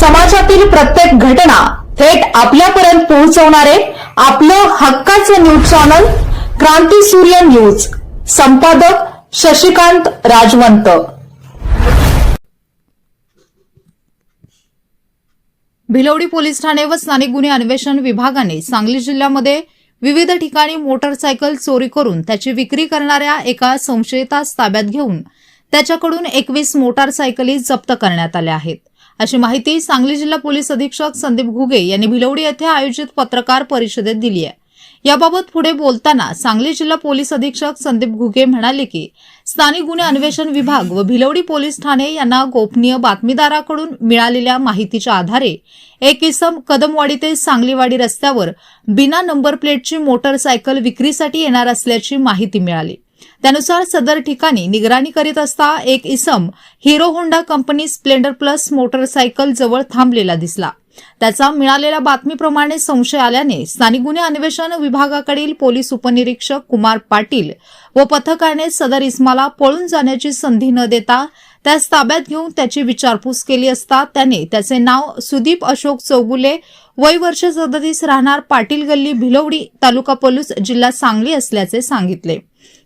समाजातील प्रत्येक घटना थेट आपल्यापर्यंत पोहोचवणारे आपलं हक्काचं न्यूज चॅनल क्रांती सूर्य न्यूज. संपादक शशिकांत राजवंत. भिलवडी पोलीस ठाणे व स्थानिक गुन्हे अन्वेषण विभागाने सांगली जिल्ह्यामध्ये विविध ठिकाणी मोटरसायकल चोरी करून त्याची विक्री करणाऱ्या एका संशयितास ताब्यात घेऊन त्याच्याकडून एकवीस मोटारसायकली जप्त करण्यात आल्या आहेत. अशी माहिती सांगली जिल्हा पोलीस अधीक्षक संदीप घुगे यांनी भिलवडी येथे आयोजित पत्रकार परिषदेत दिली आहे. याबाबत पुढे बोलताना सांगली जिल्हा पोलीस अधीक्षक संदीप घुगे म्हणाले की स्थानिक गुन्हे अन्वेषण विभाग व भिलवडी पोलीस ठाणे यांना गोपनीय बातमीदाराकडून मिळालेल्या माहितीच्या आधारे एक इसम कदमवाडी ते सांगलीवाडी रस्त्यावर बिना नंबर प्लेटची मोटरसायकल विक्रीसाठी येणार असल्याची माहिती मिळाली. त्यानुसार सदर ठिकाणी निगराणी करीत असता एक इसम Hero Honda company Splendor plus motorcycle जवळ थांबलेला दिसला. त्याचा मिळालेल्या बातमीप्रमाणे संशय आल्याने स्थानिक गुन्हे अन्वेषण विभागाकडील पोलीस उपनिरीक्षक कुमार पाटील व पथकाने सदर इस्माला पळून जाण्याची संधी न देता त्यास ताब्यात घेऊन त्याची विचारपूस केली असता त्याने त्याचे नाव सुदीप अशोक चौगुले वय वर्ष सदतीस राहणार पाटील गल्ली भिलवडी तालुका पोलीस जिल्हा सांगली असल्याचे सांगितले.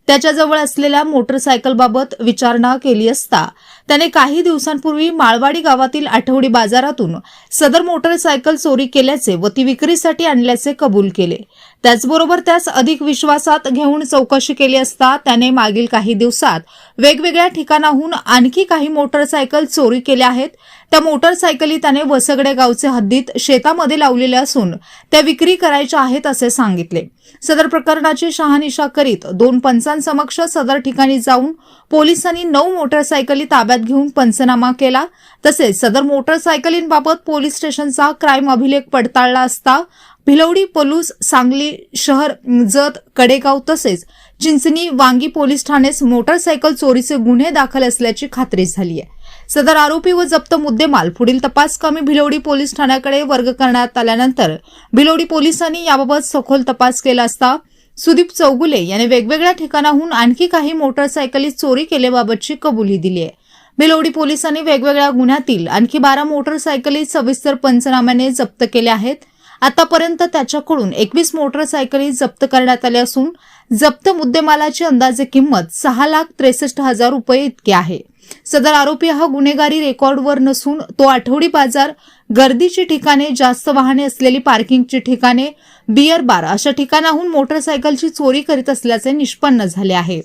त्याच्याजवळ असलेल्या मोटरसायकलबाबत विचारणा केली असता त्याने काही दिवसांपूर्वी माळवाडी गावातील आठवडी बाजारातून सदर मोटरसायकल चोरी केल्याचे व ती विक्रीसाठी आणल्याचे कबूल केले. त्याचबरोबर त्यास अधिक विश्वासात घेऊन चौकशी केली असता त्याने मागील काही दिवसात वेगवेगळ्या ठिकाणाहून आणखी काही मोटरसायकल चोरी केल्या आहेत. त्या मोटरसायकली त्याने वसगडे गावचे हद्दीत शेतामध्ये लावलेल्या असून त्या विक्री करायच्या आहेत असे सांगितले. सदर प्रकरणाची शहानिशा करीत दोन पंचांसमक्ष सदर ठिकाणी जाऊन पोलिसांनी नऊ मोटरसायकली ताब्यात घेऊन पंचनामा केला. तसेच सदर मोटरसायकलींबाबत पोलीस स्टेशनचा क्राईम अभिलेख पडताळला असता भिलवडी पलूस सांगली शहर जत कडेगाव तसेच चिंचणी वांगी पोलीस ठाणेस मोटरसायकल चोरीचे गुन्हे दाखल असल्याची खात्री झाली आहे सदर आरोपी व जप्त मुद्देमाल पुढील तपास कमी भिलवडी पोलीस ठाण्याकडे वर्ग करण्यात आल्यानंतर भिलवडी पोलिसांनी याबाबत सखोल तपास केला असता सुदीप चौगुले याने वेगवेगळ्या ठिकाणाहून आणखी काही मोटरसायकली चोरी केल्याबाबतची कबुली दिली आहे. भिलवडी पोलिसांनी वेगवेगळ्या गुन्ह्यातील आणखी बारा मोटरसायकली सविस्तर पंचनाम्याने जप्त केल्या आहेत. आतापर्यंत त्याच्याकडून एकवीस मोटरसायकली जप्त करण्यात आल्या असून जप्त मुद्देमालाची अंदाजे किंमत सहा लाख त्रेसष्ट हजार रुपये इतकी आहे. सदर आरोपी हा गुन्हेगारी रेकॉर्डवर नसून तो आठवडी बाजार गर्दीची ठिकाणे जास्त वाहने असलेली पार्किंगची ठिकाणे बियर बार अशा ठिकाणाहून मोटरसायकलची चोरी करीत असल्याचे निष्पन्न झाले आहे.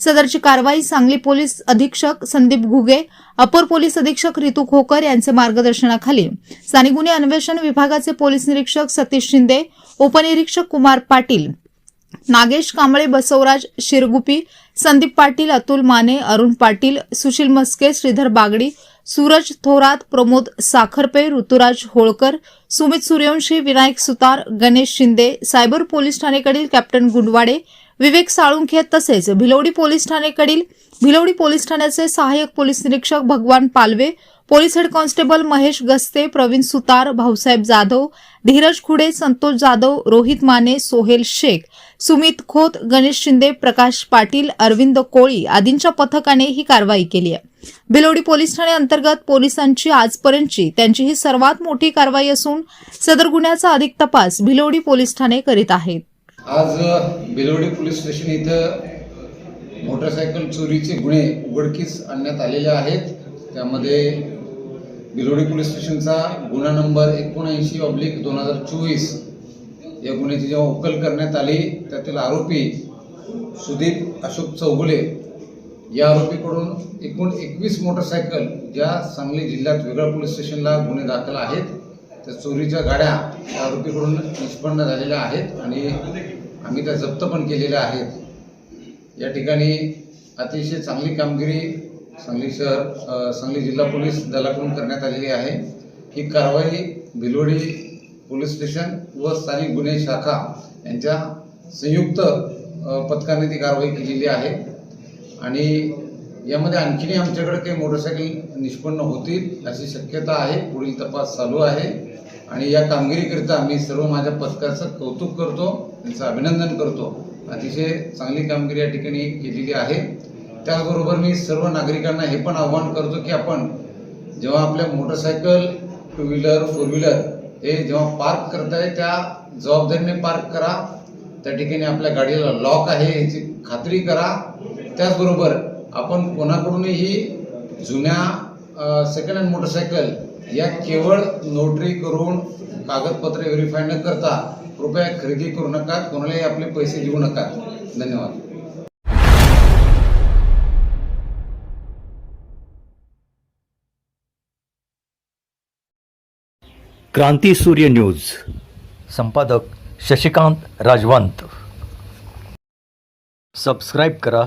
सदरची कारवाई सांगली पोलीस अधीक्षक संदीप घुगे अपर पोलीस अधीक्षक रितू खोकर यांचे मार्गदर्शनाखाली स्थानिक गुन्हे अन्वेषण विभागाचे पोलीस निरीक्षक सतीश शिंदे उपनिरीक्षक कुमार पाटील नागेश कांबळे बसवराज शिरगुपी संदीप पाटील अतुल माने अरुण पाटील सुशील मस्के श्रीधर बागडी सूरज थोरात प्रमोद साखरपे ऋतुराज होळकर सुमित सूर्यवंशी विनायक सुतार गणेश शिंदे सायबर पोलीस ठाणेकडील कॅप्टन गुंडवाडे विवेक साळुंखे तसेच भिलवडी पोलीस ठाणेकडील भिलवडी पोलीस ठाण्याचे सहाय्यक पोलीस निरीक्षक Bhagwan Palve police head constable Mahesh Gaste Pravin Sutar Bhausaheb Jadhav Dhiraj Khude Santosh Jadhav Rohit Mane Sohel Shaikh Sumit Khot Ganesh Shinde Prakash Patil Arvind Koli आदींच्या पथकाने ही कारवाई केली आहे. भिलोडी पोलीस ठाणे अंतर्गत पोलिसांची आजपर्यंतची त्यांची ही सर्वात मोठी कारवाई असून सदर गुन्ह्याचा अधिक तपास भिलोडी पोलीस ठाणे करीत आहेत. आज बेलवडी पोलीस स्टेशन इथं मोटरसायकल चोरीचे गुन्हे उघडकीस आणण्यात आलेले आहेत. त्यामध्ये बिलोडी पोलीस स्टेशनचा गुन्हा नंबर एकोणऐंशी ऑब्लिक दोन हजार चोवीस या गुन्ह्याची जेव्हा उकल करण्यात आली त्यातील आरोपी सुदीप अशोक चौगुले या आरोपीकडून एकूण एकवीस मोटरसायकल ज्या सांगली जिल्ह्यात वेगळ्या पोलीस स्टेशनला गुन्हे दाखल आहेत. त्या चोरीच्या गाड्या त्या आरोपीकडून निष्पन्न झालेल्या आहेत आणि आम्ही त्या जप्त पण केलेल्या आहेत. या ठिकाणी अतिशय चांगली कामगिरी सांगली शहर सांगली जिल्हा पोलीस दलाकडून करण्यात आलेली आहे. ही कारवाई भिलोडी पोलीस स्टेशन व स्थानिक गुन्हे शाखा यांच्या संयुक्त पथकाने ती कारवाई केलेली आहे. आणि यामध्ये आणखीनही आमच्याकडे काही मोटरसायकल निष्पन्न होतील अशी शक्यता आहे. पुढील तपास चालू आहे. आणि या कामगिरीकरिता मी सर्व माझ्या पथकाचं कौतुक करतो त्यांचं अभिनंदन करतो. अतिशय चांगली कामगिरी या ठिकाणी केलेली आहे. त्याचबरोबर मी सर्व नागरिकांना हे पण आव्हान करतो की आपण जेव्हा आपल्या motorcycle two wheeler four wheeler हे जेव्हा पार्क करताय त्या जबाबदारीने पार्क करा. त्या ठिकाणी आपल्या गाडीला लॉक आहे याची खात्री करा. त्याचबरोबर आपण कोणाकडूनही जुन्या सेकंड हँड मोटरसायकल या केवळ नोटरी करून कागदपत्रे व्हेरीफाय न करता कृपया खरेदी करू नका कोणालाही आपले पैसे देऊ नका. धन्यवाद. क्रांती सूर्य न्यूज. संपादक शशिकांत राजवंत. सबस्क्राईब करा.